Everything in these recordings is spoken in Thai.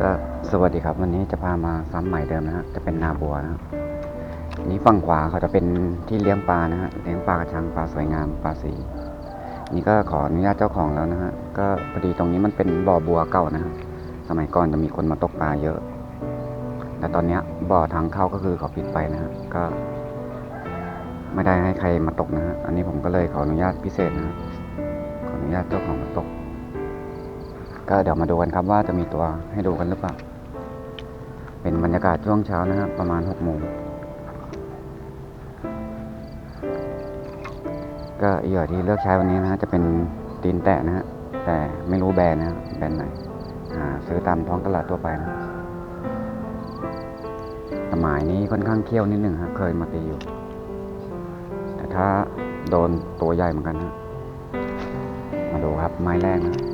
ก็สวัสดีครับ วันนี้จะพามาซ้ำใหม่เดิมนะฮะจะเป็นนาบัวนะครับนี้ฝั่งขวาเขาจะเป็นที่เลี้ยงปลานะฮะเลี้ยงปลากระชังปลาสวยงามปลาสีนี่ก็ขออนุญาตเจ้าของแล้วนะฮะก็พอดีตรงนี้มันเป็นบ่อบัวเก่านะฮะสมัยก่อนจะมีคนมาตกปลาเยอะแต่ตอนนี้บ่อทางเข้าก็คือเขาปิดไปนะฮะก็ ไม่ได้ให้ใครมาตกนะฮะอันนี้ผมก็เลยขออนุญาตพิเศษนะฮะขออนุญาตเจ้าของมาตก ก็เดี๋ยวมาดูกันครับว่าจะมีตัวให้ดูกันหรือเปล่า เป็นบรรยากาศช่วงเช้านะครับ ประมาณหกโมงก็เหยื่อที่เลือกใช้วันนี้นะฮะจะเป็นตีนแตะนะฮะแต่ไม่รู้แบรนด์นะแบรนด์ไหนหาซื้อตามท้องตลาดทั่วไปนะสมัยนี้ค่อนข้างเคี่ยวนิดหนึ่งฮะเคยมาตีอยู่ แต่ถ้าโดนตัวใหญ่เหมือนกันฮะมาดูครับไม้แรกนะ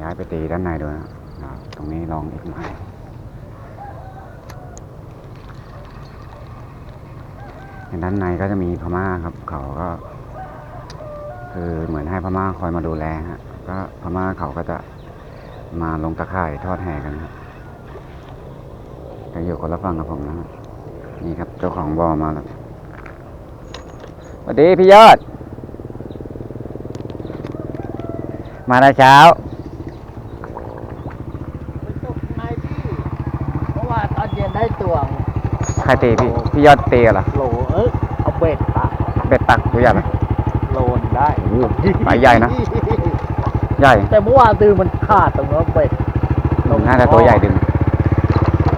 ย้ายไปตีด้านในดูนะอ่าตรงนี้ลองอีกไม้ในด้านในก็จะมีพม่าครับ เขาก็ คือเหมือนให้พม่าคอยมาดูแลฮะก็พม่าเขาก็จะมาลงตะข่ายทอดแห่กันครับก็อยู่คนละฝั่งกับผมนะฮะนี่ครับเจ้าของบ่อมาแล้วสวัสดีพี่ยอด มาแต่เช้า ไปตกไม้พี่เพราะว่าตอนเย็นได้ตัว ใคร ตีพี่พี่ยอดตีเหรอโหลเออเอาเบ็ดปะเบ็ดตักตัวใหญ่ไหมโลนได้โอ้โหปลาใหญ่นะใหญ่แต่เมื่อวานตือมันขาดตรงนั้นเบ็ดน่าจะตัวใหญ่ดึง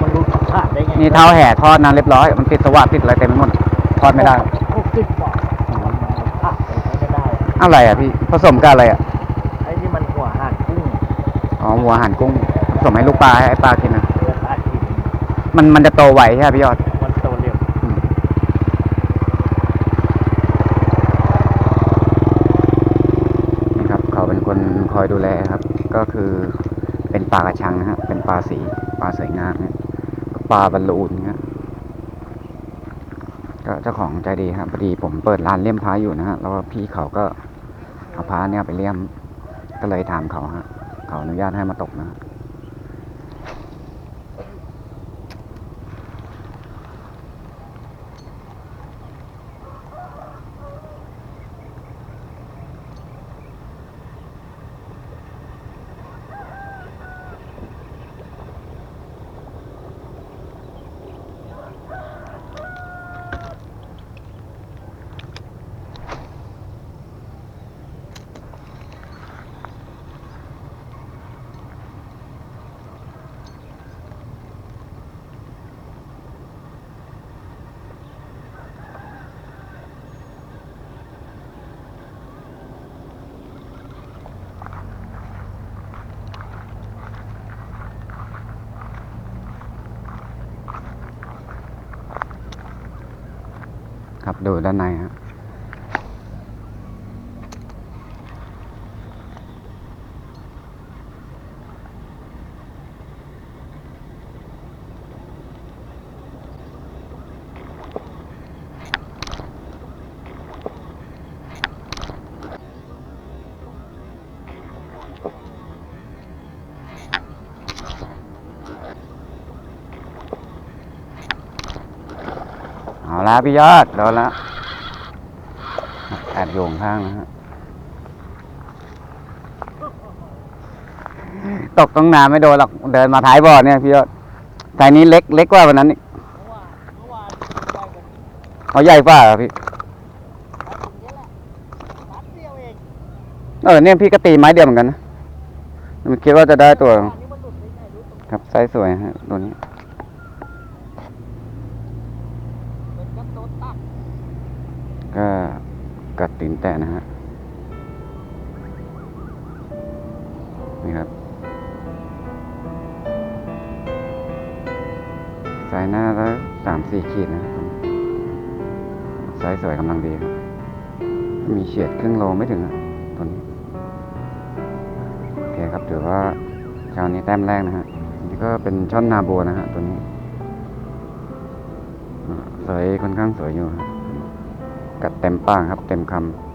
มันรู้ขาดได้ไงนี่เท้าแห่ทอดนานเรียบร้อยมันติดสว่านติดอะไรเต็มไปหมดทอดไม่ได้หกสิบบาทขาดไม่ได้อะไรอะพี่ผสมกับอะไรอะไอ้นี่มันหัวหันกุ้งอ๋อหัวอาหารกุ้งผสมให้ลูกปลาให้ไอ้ปลากินนะเรือตากินมันมันจะโตไวใช่ไหมพี่ยอด มันโตเร็ว อืมนี่ครับ เขาเป็น คอยดูแลครับ ก็คือเป็นปลากระชังนะฮะเป็นปลาสีปลาสวยงามเนี่ยก็ปลาบอลลูนเนี่ยก็เจ้าของใจดีครับพอดีผมเปิดร้านเลี่ยมพ้าอยู่นะฮะแล้วพี่เขาก็เอาพ้าเนี่ยไปเลี่ยมก็เลยถามเขาฮะเขาอนุญาตให้มาตกนะ ดูด้านในฮะ เอาพี่ยอดโดนละแอบโยงข้างนะฮะตกตรงน้ำไม่โดนหรอกเดินมาท้ายบ่อเนี่ยพี่ยอดสายนี้เล็กเล็กกว่าวันนั้นอีกเมื่อวานเขาใหญ่กว่าพี่เออเนี่ยพี่ก็ตีไม้เดียวเหมือนกันนะมันคิดว่าจะได้ตัว ครับไซส์สวยฮะตัวนี้ เหมือนกับโดนตัด ก็ กัดตีนแตะนะฮะนี่ครับสายหน้าแล้วสามสี่ขีดนะครับไซส์สวยกำลังดีครับมีเฉียดครึ่งโลไม่ถึงอะตัวนี้โอเคครับถือว่าเช้านี้แต้มแรกนะฮะนี่ก็เป็นช่อนนาบัวนะฮะตัวนี้สวยค่อนข้างสวยอยู่ครับ กัดเต็มปางครับ เต็มคำ